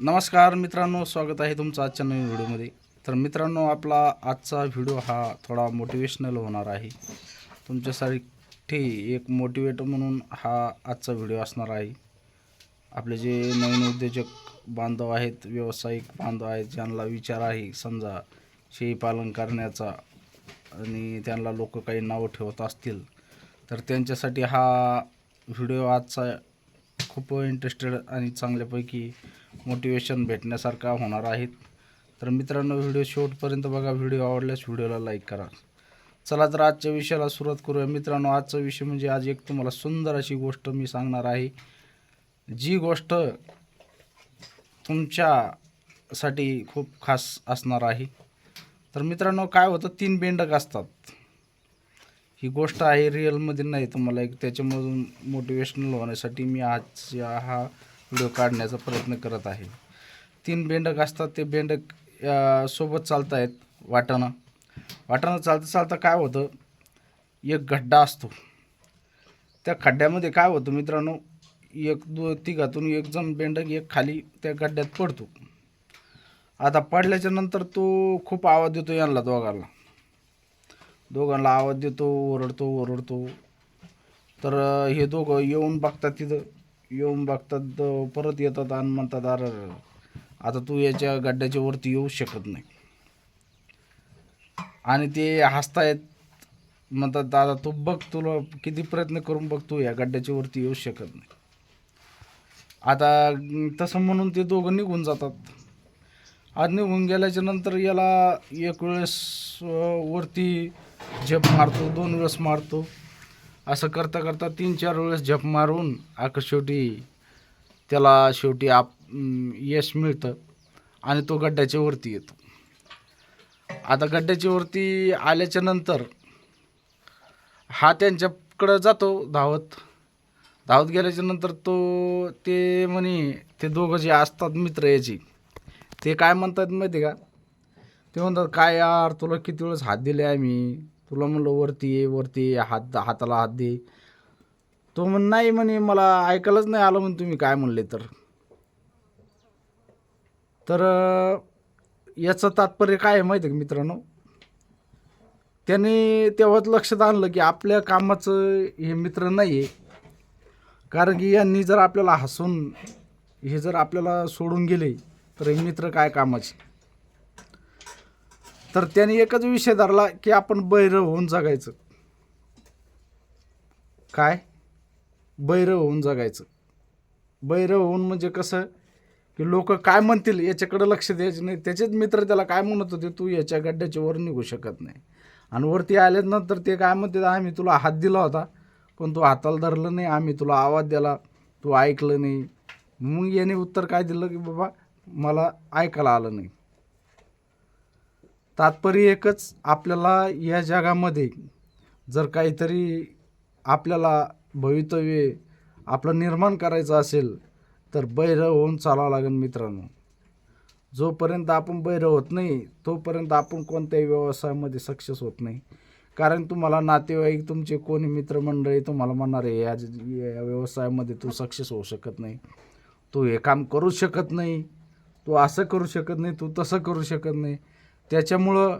नमस्कार मित्रांनो स्वागत आहे तुमचं आजच्या नवीन व्हिडिओमध्ये. तर मित्रांनो आपला आजचा व्हिडिओ हा थोडा मोटिवेशनल होणार आहे. तुमच्यासाठी एक मोटिवेट म्हणून हा आजचा व्हिडिओ असणार आहे. आपले जे नवीन उद्योजक बांधव आहेत व्यावसायिक बांधव आहेत ज्यांना विचार आहे समजा शेळीपालन करण्याचा आणि त्यांना लोक काही नावं ठेवत असतील तर त्यांच्यासाठी हा व्हिडिओ आजचा खूप इंटरेस्टेड आणि चांगल्यापैकी मोटिवेशन भेटण्यासारखा होणार आहेत. तर मित्रांनो व्हिडिओ शेवटपर्यंत बघा. व्हिडिओ आवडल्यास व्हिडिओला लाईक करा. चला तर आजच्या विषयाला सुरुवात करूया. मित्रांनो आजचा विषय म्हणजे आज एक तुम्हाला सुंदर अशी गोष्ट मी सांगणार आहे. जी गोष्ट तुमच्यासाठी खूप खास असणार आहे. तर मित्रांनो काय होतं? तीन बेंडक असतात. ही गोष्ट आहे रिअलमध्ये नाही तुम्हाला एक त्याच्यामधून मोटिवेशनल होण्यासाठी मी आज हा व्हिडिओ काढण्याचा प्रयत्न करत आहे. तीन बेंडक असतात ते बेंडक सोबत चालत आहेत वाटाणं. वाटाणं चालता चालता काय होतं एक खड्डा असतो. त्या खड्ड्यामध्ये काय होतं मित्रांनो एक दो तिघातून एक जण बेंडक एक खाली त्या खड्ड्यात पडतो. आता पडल्याच्या नंतर तो खूप आवाज देतो यांना दोघांना. दोघांना आवाज देतो ओरडतो ओरडतो. तर हे दोघं येऊन बघतात तिथं. येऊन बघतात परत येतात आणि म्हणतात अरे आता तू याच्या गड्ड्याच्या वरती येऊ शकत नाही. आणि ते हसतायत. म्हणतात दादा तू बघ तुला किती प्रयत्न करून बघ तू या गड्ड्याच्या वरती येऊ शकत नाही. आता तसं म्हणून ते दोघं निघून जातात. आज निघून गेल्याच्यानंतर याला एक वेळेस वरती झेप मारतो दोन वेळेस मारतो. असं करता करता तीन चार वेळेस झेप मारून आक शेवटी त्याला शेवटी आप यश मिळतं आणि तो गड्ड्याच्या वरती येतो. आता गड्ड्याच्या वरती आल्याच्यानंतर हा त्यांच्याकडं जातो धावत. धावत गेल्याच्यानंतर तो ते म्हणे ते दोघं जे असतात मित्र याची ते काय म्हणतात माहिती आहे का? ते म्हणतात काय यार तुला किती वेळेस हात दिले आम्ही? तुला म्हणलं वरती ये वरती ये हात हाताला हात दे. तो म्हण नाही म्हणे मला ऐकायलाच नाही आलं म्हणे तुम्ही काय म्हणले तर. तर याचं तात्पर्य काय आहे माहिती आहे का मित्रांनो? त्याने तेव्हाच लक्षात आणलं की आपल्या कामाचं हे मित्र नाही आहे कारण की यांनी जर आपल्याला हसून हे जर आपल्याला सोडून गेले तर हे मित्र काय कामाचे? तर त्याने एकच विषय धरला की आपण बैरव होऊन जगायचं. काय? बैरव होऊन जगायचं. बैरव होऊन म्हणजे कसं? की लोक काय म्हणतील याच्याकडे लक्ष द्यायचं नाही. त्याचेच मित्र त्याला काय म्हणत होते? तू याच्या गड्ड्याच्या वर निघू शकत नाही. आणि वरती आल्यानंतर ते काय म्हणते आम्ही तुला हात दिला होता पण तू हाताला धरलं नाही. आम्ही तुला आवाज दिला. तू ऐकलं नाही. मग याने उत्तर काय दिलं की बाबा मला ऐकायला आलं नाही. तात्पर्य एकच आपल्याला या जगामध्ये जर काहीतरी आपल्याला भवितव्य आपलं निर्माण करायचं असेल तर बैरव होऊन चालावं लागेल मित्रांनो. जोपर्यंत आपण बैरव होत नाही तोपर्यंत आपण कोणत्याही व्यवसायामध्ये सक्सेस होत नाही. कारण तुम्हाला नातेवाईक तुमचे कोणी मित्रमंडळी तुम्हाला म्हणणार आहे या या व्यवसायामध्ये तू सक्सेस होऊ शकत नाही. तू हे काम करू शकत नाही. तू असं करू शकत नाही तू तसं करू शकत नाही. त्याच्यामुळं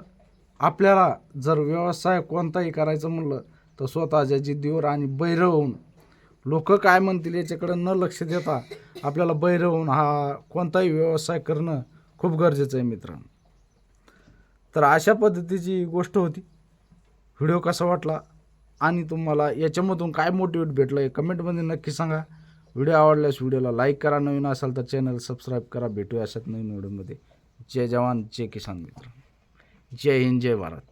आपल्याला जर व्यवसाय कोणताही करायचं म्हणलं तर स्वतःच्या जिद्दीवर आणि बैर होऊन. लोक काय म्हणतील याच्याकडं न लक्ष देता आपल्याला बैर होऊन हा कोणताही व्यवसाय करणं खूप गरजेचं आहे मित्रांनो. तर अशा पद्धतीची गोष्ट होती. व्हिडिओ कसा वाटला आणि तुम्हाला याच्यामधून काय मोटिवेट भेटलं हे कमेंटमध्ये नक्की सांगा. व्हिडिओ आवडल्यास व्हिडिओला लाईक करा. नवीन असाल तर चॅनल सबस्क्राईब करा. भेटूया अशाच नवीन व्हिडिओमध्ये. जय जवान जय किसान मित्र. जय हिंद जय भारत.